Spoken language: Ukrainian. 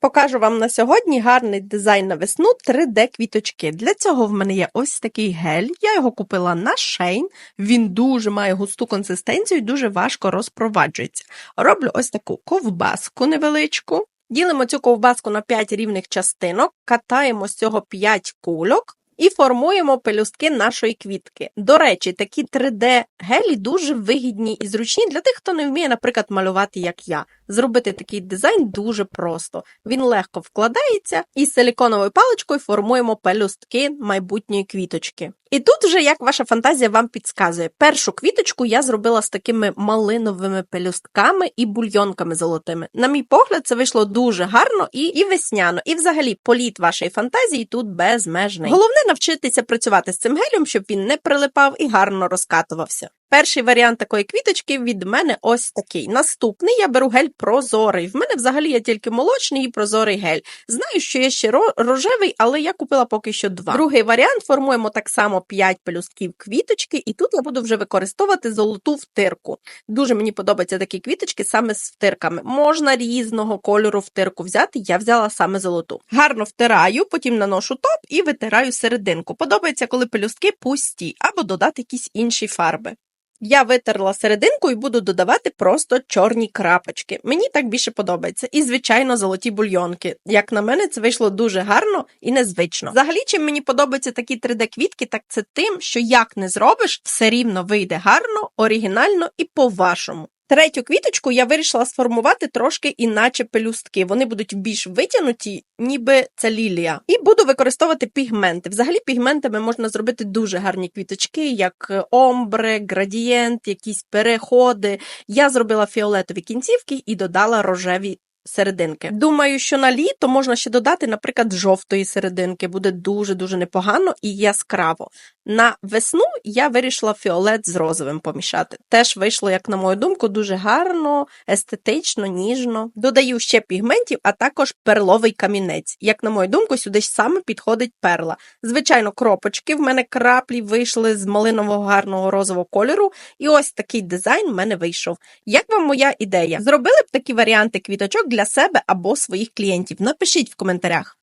Покажу вам на сьогодні гарний дизайн на весну 3D-квіточки. Для цього в мене є ось такий гель. Я його купила на шейн, Він дуже має густу консистенцію і дуже важко розпроваджується. Роблю ось таку ковбаску невеличку. Ділимо цю ковбаску на 5 рівних частинок, катаємо з цього 5 кульок. І формуємо пелюстки нашої квітки. До речі, такі 3D-гелі дуже вигідні і зручні для тих, хто не вміє, наприклад, малювати, як я. Зробити такий дизайн дуже просто. Він легко вкладається, і силіконовою паличкою формуємо пелюстки майбутньої квіточки. І тут вже як ваша фантазія вам підказує. Першу квіточку я зробила з такими малиновими пелюстками і бульйонками золотими. На мій погляд, це вийшло дуже гарно і, і весняно. І взагалі політ вашої фантазії тут безмежний. Головне навчитися працювати з цим гелем, щоб він не прилипав і гарно розкатувався. Перший варіант такої квіточки від мене ось такий. Наступний я беру гель прозорий. В мене взагалі є тільки молочний і прозорий гель. Знаю, що є ще рожевий, але я купила поки що два. Другий варіант формуємо так само 5 пелюстків квіточки, і тут я буду вже використовувати золоту втирку. Дуже мені подобаються такі квіточки саме з втирками. Можна різного кольору втирку взяти. Я взяла саме золоту. Гарно втираю, потім наношу топ і витираю серединку. Подобається, коли пелюстки пусті, або додати якісь інші фарби. Я витерла серединку і буду додавати просто чорні крапочки. Мені так більше подобається. І, звичайно, золоті бульйонки. Як на мене, це вийшло дуже гарно і незвично. Взагалі, чим мені подобаються такі 3D-квітки, так це тим, що як не зробиш, все рівно вийде гарно, оригінально і по-вашому. Третю квіточку я вирішила сформувати трошки іначе пелюстки. Вони будуть більш витягнуті, ніби це лілія. І буду використовувати пігменти. Взагалі, пігментами можна зробити дуже гарні квіточки, як омбри, омбре, градієнт, якісь переходи. Я зробила фіолетові кінцівки і додала рожеві. Серединки. Думаю, що на літо можна ще додати, наприклад, жовтої серединки. Буде дуже-дуже непогано і яскраво. На весну я вирішила фіолет з розовим помішати. Теж вийшло, як на мою думку, дуже гарно, естетично, ніжно. Додаю ще пігментів, а також перловий камінець. Як на мою думку, сюди ж саме підходить перла. Звичайно, кропочки в мене краплі вийшли з малинового гарного розового кольору. І ось такий дизайн в мене вийшов. Як вам моя ідея? Зробили б такі варіанти квіточок для себе або своїх клієнтів? Напишіть в коментарях.